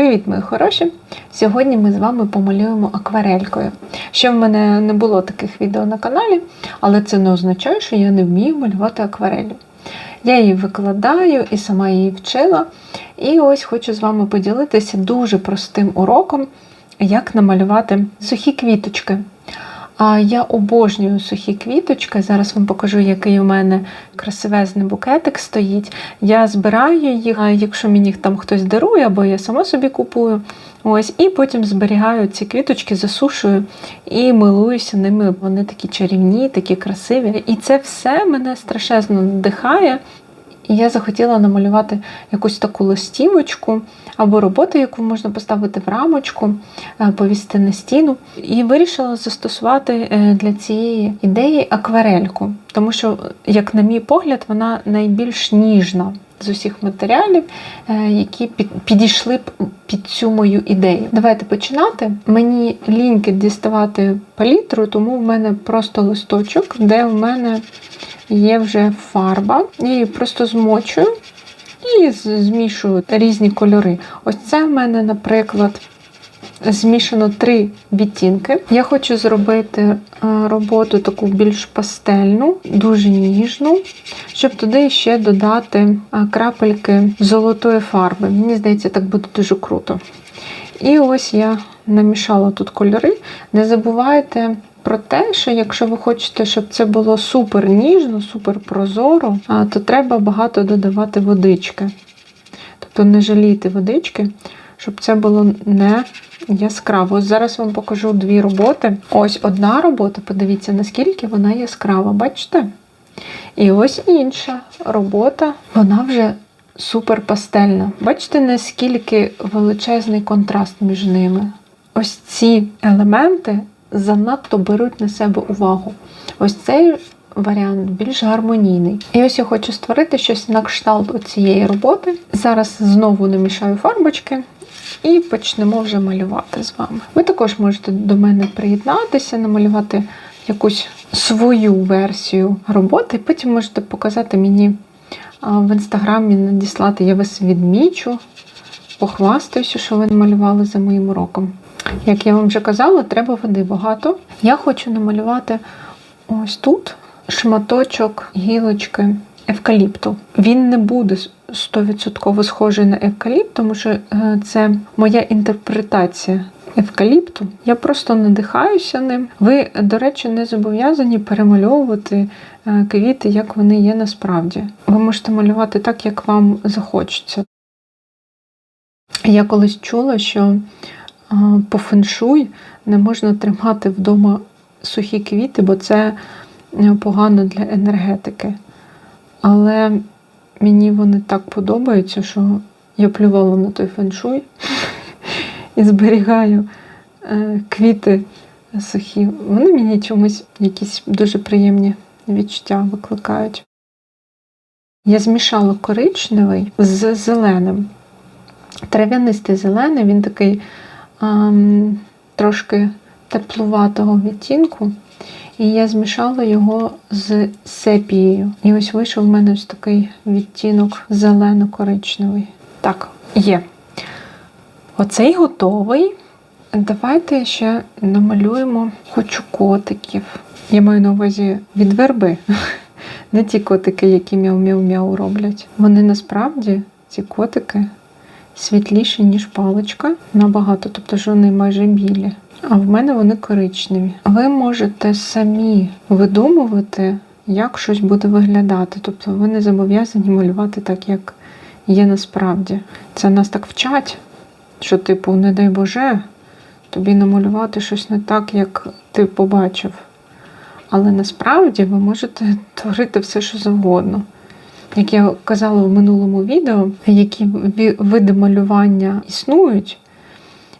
Привіт, мої хороші! Сьогодні ми з вами помалюємо акварелькою. Ще в мене не було таких відео на каналі, але це не означає, що я не вмію малювати акварелю. Я її викладаю і сама її вчила. І ось хочу з вами поділитися дуже простим уроком, як намалювати сухі квіточки. А я обожнюю сухі квіточки. Зараз вам покажу, який у мене красивезний букетик стоїть. Я збираю їх, якщо мені там хтось дарує, або я сама собі купую. Ось, І потім зберігаю ці квіточки, засушую і милуюся ними. Вони такі чарівні, такі красиві. І це все мене страшезно надихає. І я захотіла намалювати якусь таку листівочку або роботу, яку можна поставити в рамочку, е, повісити на стіну. І вирішила застосувати е, для цієї ідеї акварельку, тому що, як на мій погляд, вона найбільш ніжна з усіх матеріалів, е, які підійшли б під цю мою ідею. Давайте починати. Мені ліньки діставати палітру, тому в мене просто листочок, де в мене є вже фарба. Я її просто змочую і змішую різні кольори. Ось це в мене, наприклад, змішано три відтінки. Я хочу зробити е, роботу таку більш пастельну, дуже ніжну, щоб туди ще додати е, крапельки золотої фарби. Мені здається, так буде дуже круто. І ось я намішала тут кольори. Не забувайте про те, що якщо ви хочете, щоб це було супер ніжно, супер прозоро, то треба багато додавати водички. Тобто не жалійте водички, щоб це було не яскраво. Ось зараз вам покажу дві роботи. Ось одна робота, подивіться, наскільки вона яскрава, бачите? І ось інша робота, вона вже супер пастельна. Бачите, наскільки величезний контраст між ними. Ось ці елементи занадто беруть на себе увагу. Ось цей варіант більш гармонійний. І ось я хочу створити щось на кшталт цієї роботи. Зараз знову намішаю фарбочки. І почнемо вже малювати з вами. Ви також можете до мене приєднатися, намалювати якусь свою версію роботи, і потім можете показати мені в інстаграмі, надіслати, я вас відмічу, похвастаюся, що ви намалювали за моїм уроком. Як я вам вже казала, треба води багато. Я хочу намалювати ось тут шматочок гілочки евкаліпту. Він не буде 100% схожий на евкаліпт, тому що е, це моя інтерпретація евкаліпту. Я просто надихаюся ним. Ви, до речі, не зобов'язані перемальовувати е, квіти, як вони є насправді. Ви можете малювати так, як вам захочеться. Я колись чула, що по феншуй не можна тримати вдома сухі квіти, бо це е, погано для енергетики. Але мені вони так подобаються, що я плювала на той феншуй і зберігаю е, квіти сухі. Вони мені чомусь якісь дуже приємні відчуття викликають. Я змішала коричневий з зеленим. Трав'янистий зелений, він такий трошки теплуватого відтінку. І я змішала його з сепією. І ось вийшов в мене ось такий відтінок зелено-коричневий. Так, є. Оцей готовий. Давайте ще намалюємо хочу котиків. Я маю на увазі від верби. Не ті котики, які мяу-мяу-мяу роблять. Вони насправді, ці котики, світліші, ніж паличка. Набагато, тобто ж вони майже білі. А в мене вони коричневі. Ви можете самі видумувати, як щось буде виглядати. Тобто ви не зобов'язані малювати так, як є насправді. Це нас так вчать, що, типу, не дай Боже, тобі намалювати щось не так, як ти побачив. Але насправді ви можете творити все, що завгодно. Як я казала в минулому відео, які види малювання існують.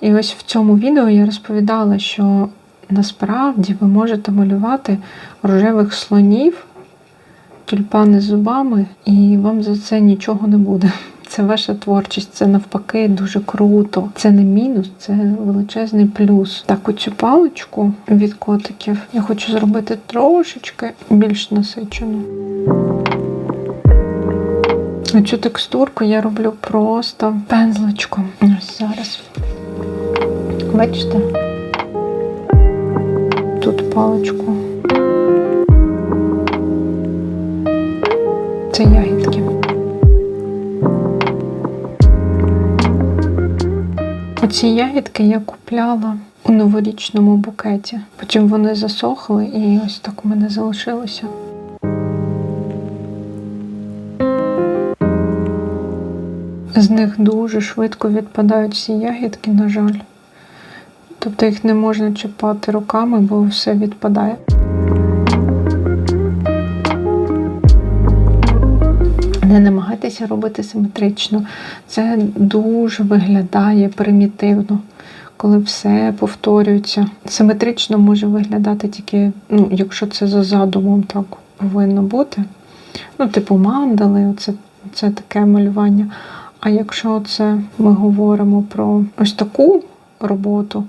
І ось в цьому відео я розповідала, що насправді ви можете малювати рожевих слонів, тюльпани з зубами, і вам за це нічого не буде. Це ваша творчість, це навпаки дуже круто. Це не мінус, це величезний плюс. Так, оцю паличку від котиків я хочу зробити трошечки більш насичену. Оцю текстурку я роблю просто пензличком. Ось. зараз. Бачите? Тут паличку. Це ягідки. Оці ягідки я купляла у новорічному букеті. Потім вони засохли і ось так у мене залишилося. З них дуже швидко відпадають всі ягідки, на жаль. Тобто їх не можна чіпати руками, бо все відпадає. Не намагайтеся робити симетрично. Це дуже виглядає примітивно, коли все повторюється. Симетрично може виглядати тільки, ну, якщо це за задумом так повинно бути. Ну, типу мандали, оце, це таке малювання. А якщо це ми говоримо про ось таку роботу,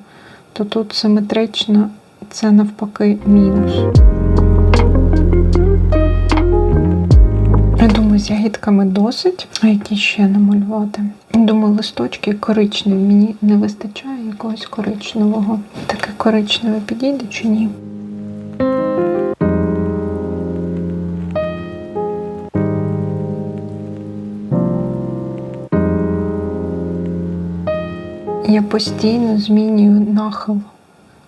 то тут симетрично це навпаки мінус. Я думаю, з ягідками досить. А які ще намалювати? Думаю, листочки коричневі. Мені не вистачає якогось коричневого. Таке коричневе підійде чи ні? Постійно змінюю нахил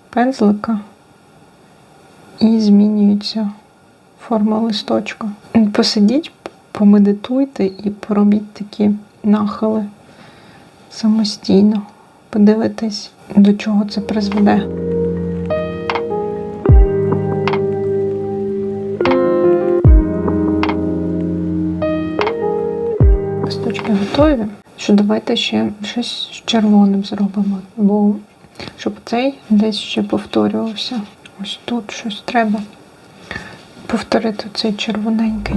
пензлика і змінюється форма листочка. Посидіть, помедитуйте і поробіть такі нахили самостійно. Подивитись, до чого це призведе. Листочки готові. Що давайте ще щось з червоним зробимо, бо щоб цей десь ще повторювався. Ось тут щось треба повторити цей червоненький.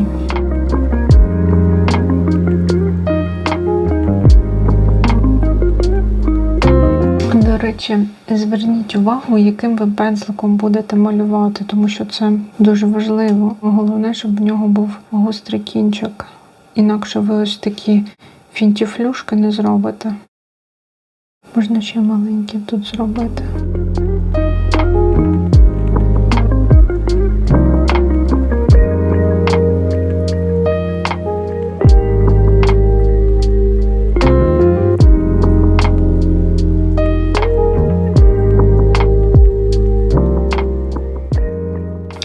До речі, зверніть увагу, яким ви пензликом будете малювати, тому що це дуже важливо. Головне, щоб в нього був гострий кінчик. Інакше ви ось такі фінтіфлюшки не зробите. Можна ще маленькі тут зробити.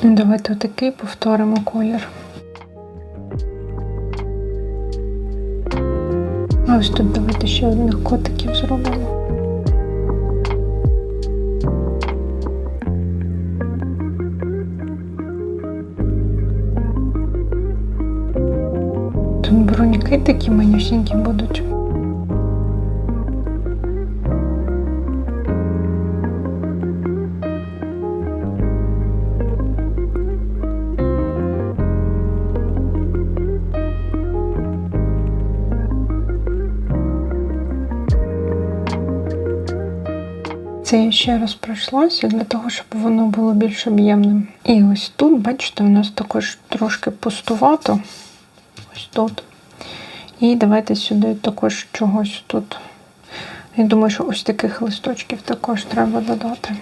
Давайте отакий повторимо колір. Ось тут давайте ще одних котиків зробимо. Тут броньки такі манюсінькі будуть. Це ще раз пройшлося для того, щоб воно було більш об'ємним. І ось тут, бачите, у нас також трошки пустувато. Ось тут. І давайте сюди також чогось тут. Я думаю, що ось таких листочків також треба додати.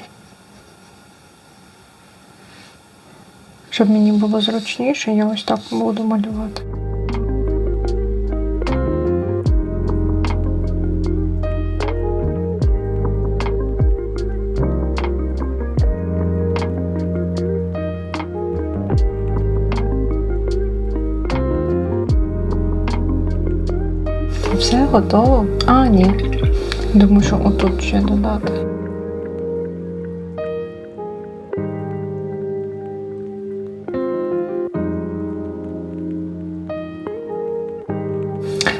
Щоб мені було зручніше, я ось так буду малювати. Готово. А, ні. Думаю, що отут ще додати.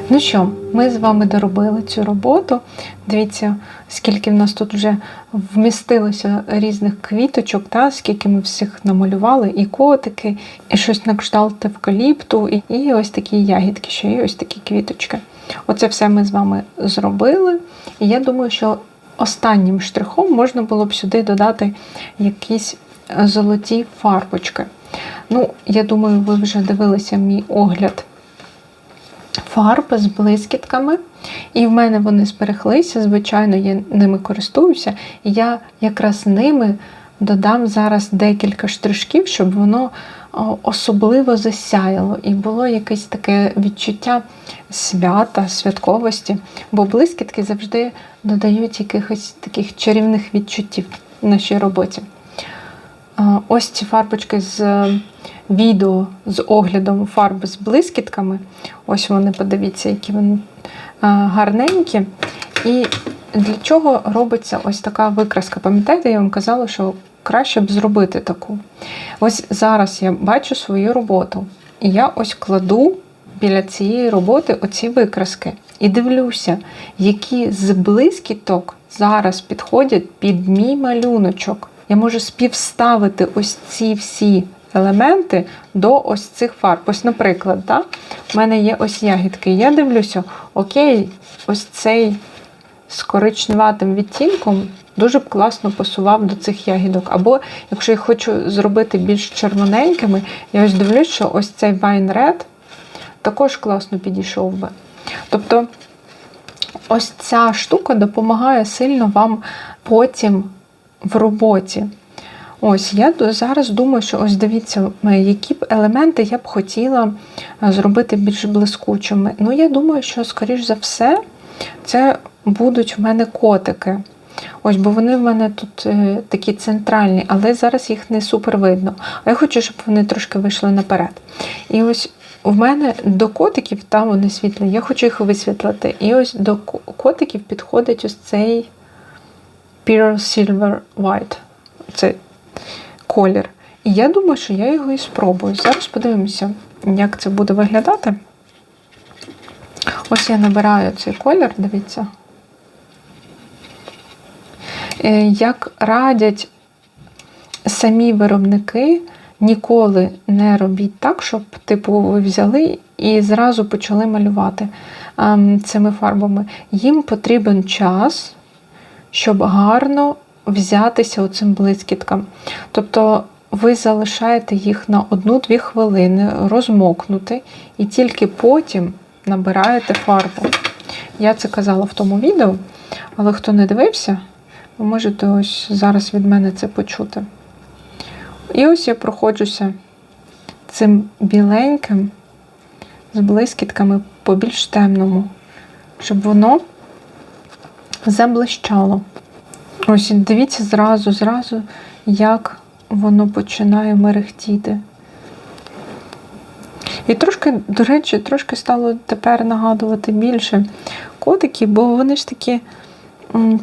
Ну що, ми з вами доробили цю роботу. Дивіться, скільки в нас тут вже вмістилося різних квіточок, та, скільки ми всіх намалювали, і котики, і щось на кшталт евкаліпту, і, і ось такі ягідки, ще і ось такі квіточки. Оце все ми з вами зробили. І я думаю, що останнім штрихом можна було б сюди додати якісь золоті фарбочки. Ну, я думаю, ви вже дивилися мій огляд фарб з блискітками. І в мене вони збереглися, звичайно, я ними користуюся. І я якраз ними додам зараз декілька штришків, щоб воно особливо засяяло і було якесь таке відчуття свята, святковості. Бо блискітки завжди додають якихось таких чарівних відчуттів в нашій роботі. Ось ці фарбочки з е, відео з оглядом фарб з блискітками. Ось вони, подивіться, які вони гарненькі. І для чого робиться ось така викраска? Пам'ятаєте, я вам казала, що краще б зробити таку. Ось зараз я бачу свою роботу. І я ось кладу біля цієї роботи оці викраски. І дивлюся, які з блискіток зараз підходять під мій малюночок. Я можу співставити ось ці всі елементи до ось цих фарб. Ось, наприклад, да, в мене є ось ягідки. Я дивлюся, окей, ось цей з коричневатим відтінком дуже б класно пасував до цих ягідок. Або, якщо я хочу зробити більш червоненькими, я ось дивлюсь, що ось цей Wine Red також класно підійшов би. Тобто, ось ця штука допомагає сильно вам потім в роботі. Ось, я зараз думаю, що ось дивіться, які б елементи я б хотіла зробити більш блискучими. Ну, я думаю, що, скоріш за все, це будуть в мене котики. Ось, бо вони в мене тут е, такі центральні, але зараз їх не супер видно. А я хочу, щоб вони трошки вийшли наперед. І ось в мене до котиків, там вони світлі, я хочу їх висвітлити. І ось до котиків підходить ось цей Pearl Silver White. Це колір. І я думаю, що я його і спробую. Зараз подивимося, як це буде виглядати. Ось я набираю цей колір, дивіться. Е, Як радять самі виробники, ніколи не робіть так, щоб, типу, ви взяли і зразу почали малювати ем, цими фарбами. Їм потрібен час, щоб гарно взятися оцим блискіткам. Тобто ви залишаєте їх на 1-2 хвилини розмокнути, і тільки потім набираєте фарбу. Я це казала в тому відео, але хто не дивився, ви можете ось зараз від мене це почути. І ось я проходжуся цим біленьким з блискітками по більш темному, щоб воно заблищало. Ось дивіться зразу, зразу, як воно починає мерехтіти. І трошки, до речі, трошки стало тепер нагадувати більше котики, бо вони ж такі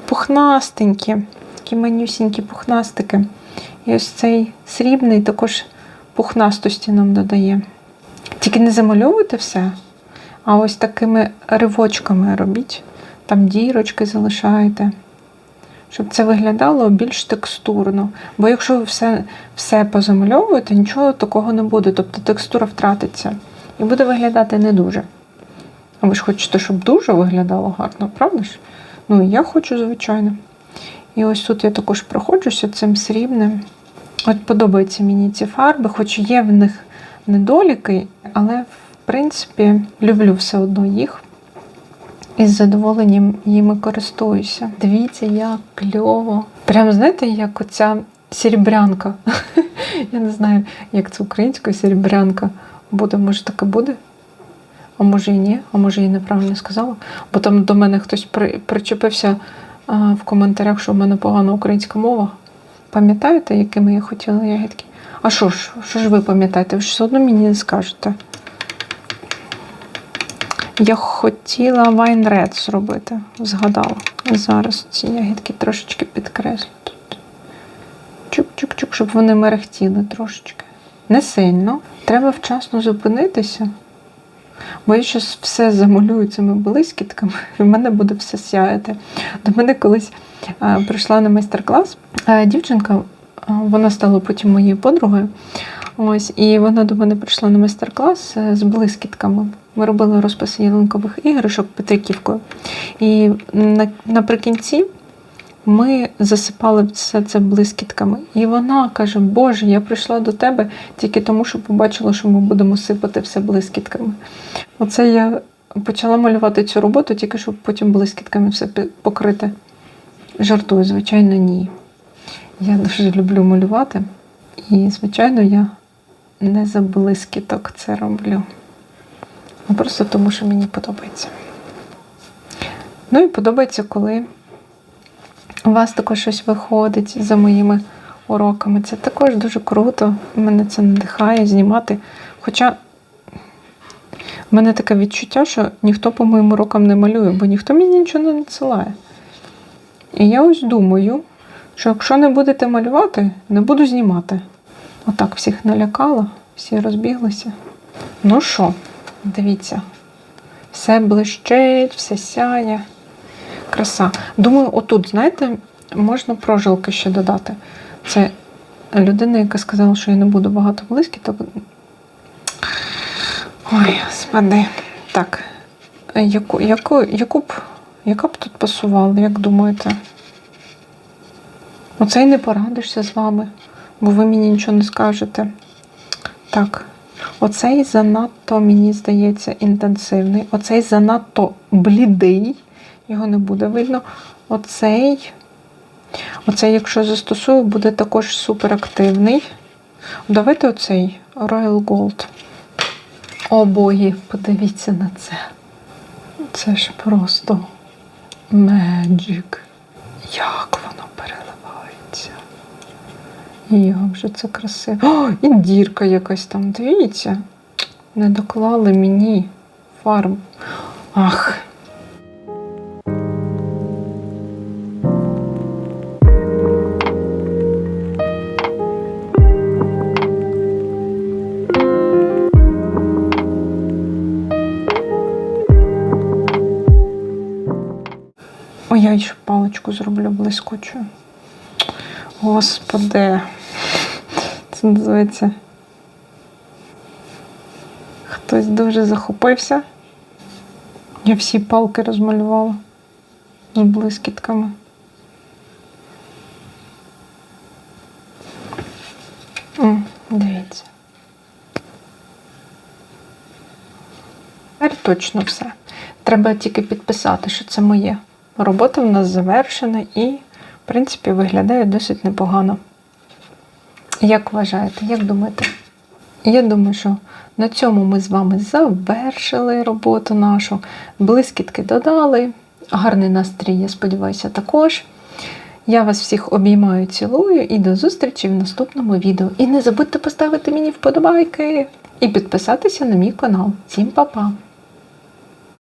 пухнастенькі, такі манюсінькі пухнастики. І ось цей срібний також пухнастості нам додає. Тільки не замальовуйте все, а ось такими ривочками робіть. Там дірочки залишаєте, щоб це виглядало більш текстурно. Бо якщо ви все все позамальовуєте, нічого такого не буде. Тобто текстура втратиться. І буде виглядати не дуже. А ви ж хочете, щоб дуже виглядало гарно, правда ж? Ну, і я хочу, звичайно. І ось тут я також проходжуся цим срібним. От подобаються мені ці фарби, хоч є в них недоліки, але, в принципі, люблю все одно їх. І з задоволенням їми користуюся. Дивіться, як кльово. Прям, знаєте, як оця серебрянка. Я не знаю, як це українською серебрянка буде, може таке буде? А може і ні, а може і неправильно сказала. Бо там до мене хтось при, причепився а, в коментарях, що в мене погана українська мова. Пам'ятаєте, якими я хотіла ягідки? А що ж, що ж ви пам'ятаєте? Ви ж все одно мені не скажете. Я хотіла Wine Red зробити, згадала. Зараз ці ягідки трошечки підкреслю тут. Чук-чук-чук, щоб вони мерехтіли трошечки. Не сильно. Треба вчасно зупинитися. Бо я щось все замалюю цими блискітками, і в мене буде все сяяти. До мене колись а, прийшла на майстер-клас а, дівчинка, а, вона стала потім моєю подругою. Ось, І вона до мене прийшла на майстер-клас е, з блискітками. Ми робили розпис ялинкових іграшок Петриківкою. І на, наприкінці ми засипали все це блискітками. І вона каже: Боже, я прийшла до тебе тільки тому, що побачила, що ми будемо сипати все блискітками. Оце я почала малювати цю роботу, тільки щоб потім блискітками все покрити. Жартую, звичайно, ні. Я дуже люблю малювати. І, звичайно, я не за блискіток це роблю. А просто тому, що мені подобається. Ну і подобається, коли у вас також щось виходить за моїми уроками. Це також дуже круто. Мене це надихає знімати. Хоча в мене таке відчуття, що ніхто по моїм урокам не малює, бо ніхто мені нічого не надсилає. І я ось думаю, що якщо не будете малювати, не буду знімати. Отак всіх налякала, всі розбіглися. Ну що, дивіться, все блищить, все сяє. Краса. Думаю, отут, знаєте, можна прожилки ще додати. Це людина, яка сказала, що я не буду багато близькі, Ой, господи. Так. Яку, яку, яку б, яка б тут пасувала, як думаєте? Оце й не порадишся з вами, бо ви мені нічого не скажете. Так. Оцей занадто, мені здається, інтенсивний. Оцей занадто блідий. Його не буде видно. Оцей, оцей, якщо застосую, буде також суперактивний. Давайте оцей Royal Gold. О боги, подивіться на це. Це ж просто magic. Як воно переливається. Як же це красиво. О, і дірка якась там, дивіться. Не доклали мені фарб. Ах. Я ще паличку зроблю блискучу. Господи. Це називається. Хтось дуже захопився. Я всі палки розмалювала з блискітками. Дивіться. Тепер точно все. Треба тільки підписати, що це моє. Робота в нас завершена і, в принципі, виглядає досить непогано. Як вважаєте, як думаєте? Я думаю, що на цьому ми з вами завершили роботу нашу. Блискітки додали. Гарний настрій, я сподіваюся, також. Я вас всіх обіймаю, цілую і до зустрічі в наступному відео. І не забудьте поставити мені вподобайки і підписатися на мій канал. Всім па-па!